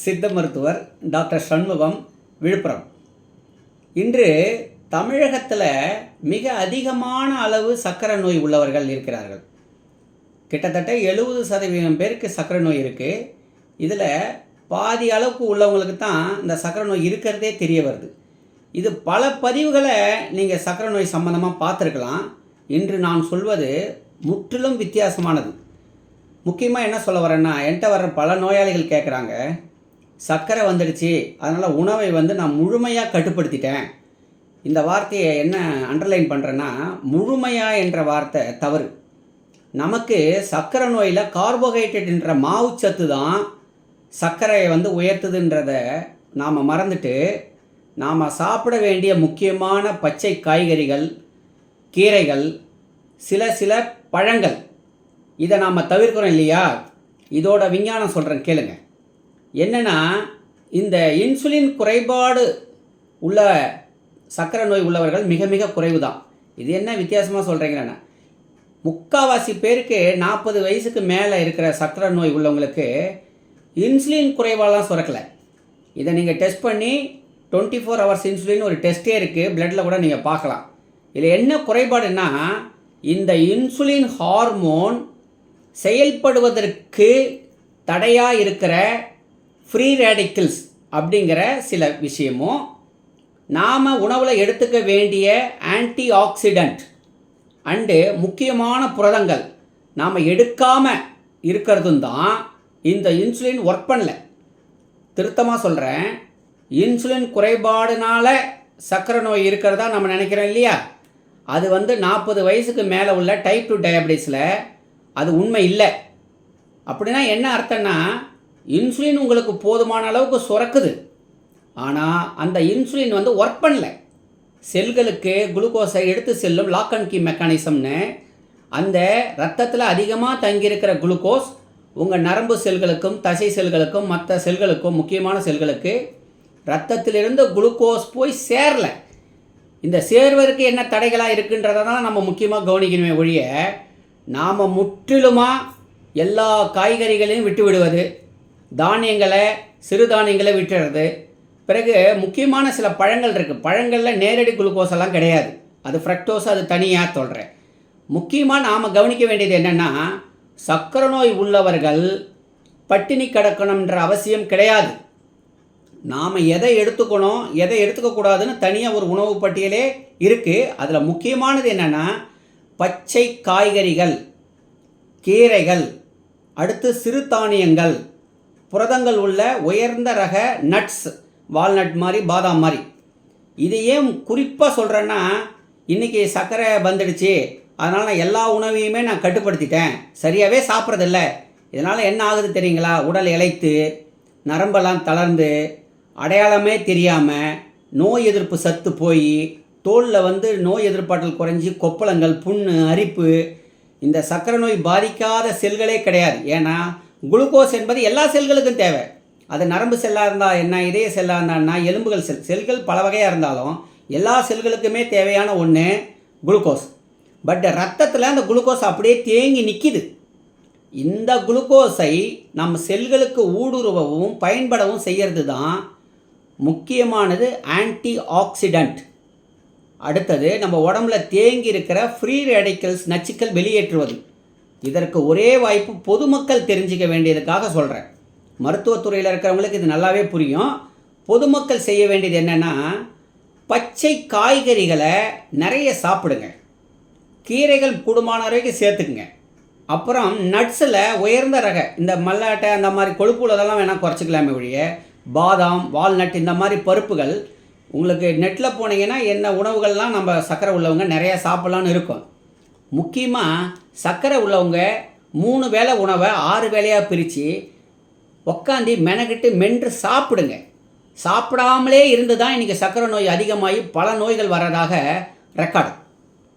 சித்த மருத்துவர் டாக்டர் சண்முகம் விழுப்புரம். இன்று தமிழகத்தில் மிக அதிகமான அளவு சக்கரை நோய் உள்ளவர்கள் இருக்கிறார்கள். கிட்டத்தட்ட எழுபது சதவீதம் பேருக்கு சக்கரை நோய் இருக்குது இதில் பாதி அளவுக்கு உள்ளவங்களுக்கு தான் இந்த சர்க்கரை நோய் இருக்கிறதே தெரிய வருது. இது பல பதிவுகளை நீங்கள் சர்க்கரை நோய் சம்மந்தமாக பார்த்துருக்கலாம். இன்று நான் சொல்வது முற்றிலும் வித்தியாசமானது. முக்கியமாக என்ன சொல்ல வரேன்னா என்கிட்ட வர்ற பல நோயாளிகள் கேட்குறாங்க சர்க்கரை வந்துடுச்சு. அதனால் உணவை வந்து நான் முழுமையாக கட்டுப்படுத்திட்டேன். இந்த வார்த்தையை என்ன அண்டர்லைன் பண்ணுறேன்னா முழுமையாக என்ற வார்த்தை தவறு. நமக்கு சர்க்கரை நோயில் கார்போஹைட்ரேட் என்ற மாவுச்சத்து தான் சர்க்கரையை வந்து உயர்த்துதுன்றத நாம் மறந்துட்டு நாம் சாப்பிட வேண்டிய முக்கியமான பச்சை காய்கறிகள் கீரைகள் சில சில பழங்கள். இதை நாம் தவிர்க்கிறோம் இல்லையா? இதோட விஞ்ஞானம் சொல்கிறேன் கேளுங்கள் என்னென்னா இந்த இன்சுலின் குறைபாடு உள்ள சக்கரை நோய் உள்ளவர்கள் மிக மிக குறைவு தான் இது என்ன வித்தியாசமாக சொல்கிறீங்கன்னா முக்காவாசி பேருக்கு நாற்பது வயசுக்கு மேலே இருக்கிற சக்கரை நோய் உள்ளவங்களுக்கு இன்சுலின் குறைவாலாம் சுரக்கலை. இதை நீங்கள் டெஸ்ட் பண்ணி டுவெண்ட்டி ஃபோர் ஹவர்ஸ் இன்சுலின் ஒரு டெஸ்ட்டே இருக்குது பிளட்டில் கூட நீங்கள் பார்க்கலாம். இதில் என்ன குறைபாடுன்னா இந்த இன்சுலின் ஹார்மோன் செயல்படுவதற்கு தடையாக இருக்கிற ஃப்ரீ ரேடிக்கல்ஸ் அப்படிங்கிற சில விஷயமும் நாம் உணவில் எடுத்துக்க வேண்டிய ஆன்டி ஆக்சிடெண்ட் அண்டு முக்கியமான புரதங்கள் நாம் எடுக்காமல் இருக்கிறதும் தான் இந்த இன்சுலின் ஒர்க் பண்ணல. திருத்தமாக சொல்கிறேன் இன்சுலின் குறைபாடுனால சர்க்கரை நோய் இருக்கிறதா நம்ம நினைக்கிறோம் இல்லையா? அது வந்து நாற்பது வயசுக்கு மேலே உள்ள டைப் டூ டயபிட்டிஸில் அது உண்மை இல்லை. அப்படின்னா என்ன அர்த்தம்னா இன்சுலின் உங்களுக்கு போதுமான அளவுக்கு சுரக்குது. ஆனால் அந்த இன்சுலின் வந்து ஒர்க் பண்ணல. செல்களுக்கு குளுக்கோஸை எடுத்து செல்லும் லாக் அண்ட் கீ மெக்கானிசம்னு அந்த ரத்தத்தில் அதிகமாக தங்கியிருக்கிற குளுக்கோஸ் உங்கள் நரம்பு செல்களுக்கும் தசை செல்களுக்கும் மற்ற செல்களுக்கும் முக்கியமான செல்களுக்கு ரத்தத்திலிருந்து குளுக்கோஸ் போய் சேரல. இந்த சேர்வதற்கு என்ன தடைகளாக இருக்குன்றதை தான் நம்ம முக்கியமாக கவனிக்கணுமே ஒழிய நாம் முற்றிலுமாக எல்லா காய்கறிகளையும் விட்டு விடுவது தானியங்களை சிறுதானியங்களை விட்டுறது. பிறகு முக்கியமான சில பழங்கள் இருக்குது பழங்களில் நேரடி குளுக்கோஸ் எல்லாம் கிடையாது. அது ஃப்ரக்டோஸ் அது தனியாக சொல்கிறேன் முக்கியமாக நாம் கவனிக்க வேண்டியது என்னென்னா சர்க்கரை நோய் உள்ளவர்கள் பட்டினி கிடக்கணுன்ற அவசியம் கிடையாது. நாம் எதை எடுத்துக்கணும் எதை எடுத்துக்கக்கூடாதுன்னு தனியாக ஒரு உணவு பட்டியலே இருக்குது அதில் முக்கியமானது என்னென்னா பச்சை காய்கறிகள் கீரைகள் அடுத்து சிறுதானியங்கள் புரதங்கள் உள்ள உயர்ந்த ரக நட்ஸ் வால்நட் மாதிரி பாதாம் மாதிரி. இது ஏன் குறிப்பாக சொல்கிறேன்னா இன்றைக்கி சர்க்கரை வந்துடுச்சு. அதனால் நான் எல்லா உணவையுமே நான் கட்டுப்படுத்திட்டேன். சரியாகவே சாப்பிட்றதில்ல. இதனால் என்ன ஆகுது தெரியுங்களா? உடல் இளைத்து நரம்பெல்லாம் தளர்ந்து அடையாளமே தெரியாமல் நோய் எதிர்ப்பு சத்து போய் தோலில் வந்து நோய் எதிர்ப்பாற்றல் குறைஞ்சி கொப்பளங்கள் புண்ணு அரிப்பு இந்த சர்க்கரை நோய் பாதிக்காத செல்களே கிடையாது. ஏன்னா குளுக்கோஸ் என்பது எல்லா செல்களுக்கும் தேவை. அது நரம்பு செல்லாக இருந்தால் என்ன இதய செல்லாக இருந்தான்னா எலும்புகள் செல் செல்கள் பல வகையாக இருந்தாலும் எல்லா செல்களுக்குமே தேவையான ஒன்று குளுக்கோஸ். பட் ரத்தத்தில் அந்த குளுக்கோஸ் அப்படியே தேங்கி நிற்கிது இந்த குளுக்கோஸை நம்ம செல்களுக்கு ஊடுருவவும் பயன்படவும் செய்கிறது தான் முக்கியமானது ஆன்டி ஆக்சிடெண்ட் அடுத்தது நம்ம உடம்புல தேங்கி இருக்கிற ஃப்ரீ ரேடிக்கல்ஸ் நச்சுக்கள் வெளியேற்றுவது. இதற்கு ஒரே வாய்ப்பு பொதுமக்கள் தெரிஞ்சிக்க வேண்டியதுக்காக சொல்கிறேன் மருத்துவத்துறையில் இருக்கிறவங்களுக்கு இது நல்லாவே புரியும். பொதுமக்கள் செய்ய வேண்டியது என்னென்னா பச்சை காய்கறிகளை நிறைய சாப்பிடுங்க. கீரைகள் கூடுமான வரைக்கும் சேர்த்துக்குங்க. அப்புறம் நட்ஸில் உயர்ந்த ரக இந்த மல்லாட்டை அந்த மாதிரி கொழுப்பு உள்ளதெல்லாம் வேணால் குறைச்சிக்கலாமே ஒழிய பாதாம் வால்நட் இந்த மாதிரி பருப்புகள் உங்களுக்கு நெட்டில் போனீங்கன்னா என்ன உணவுகள்லாம் நம்ம சக்கரை உள்ளவங்க நிறையா சாப்பிட்லான்னு இருக்கும். முக்கியமாக சர்க்கரை உள்ளவங்க மூணு வேளை உணவை ஆறு வேளையாக பிரித்து உக்காந்து மெனக்கிட்டு மென்று சாப்பிடுங்க. சாப்பிடாமலே இருந்து தான் இன்றைக்கி சர்க்கரை நோய் அதிகமாகி பல நோய்கள் வர்றதாக ரெக்கார்டு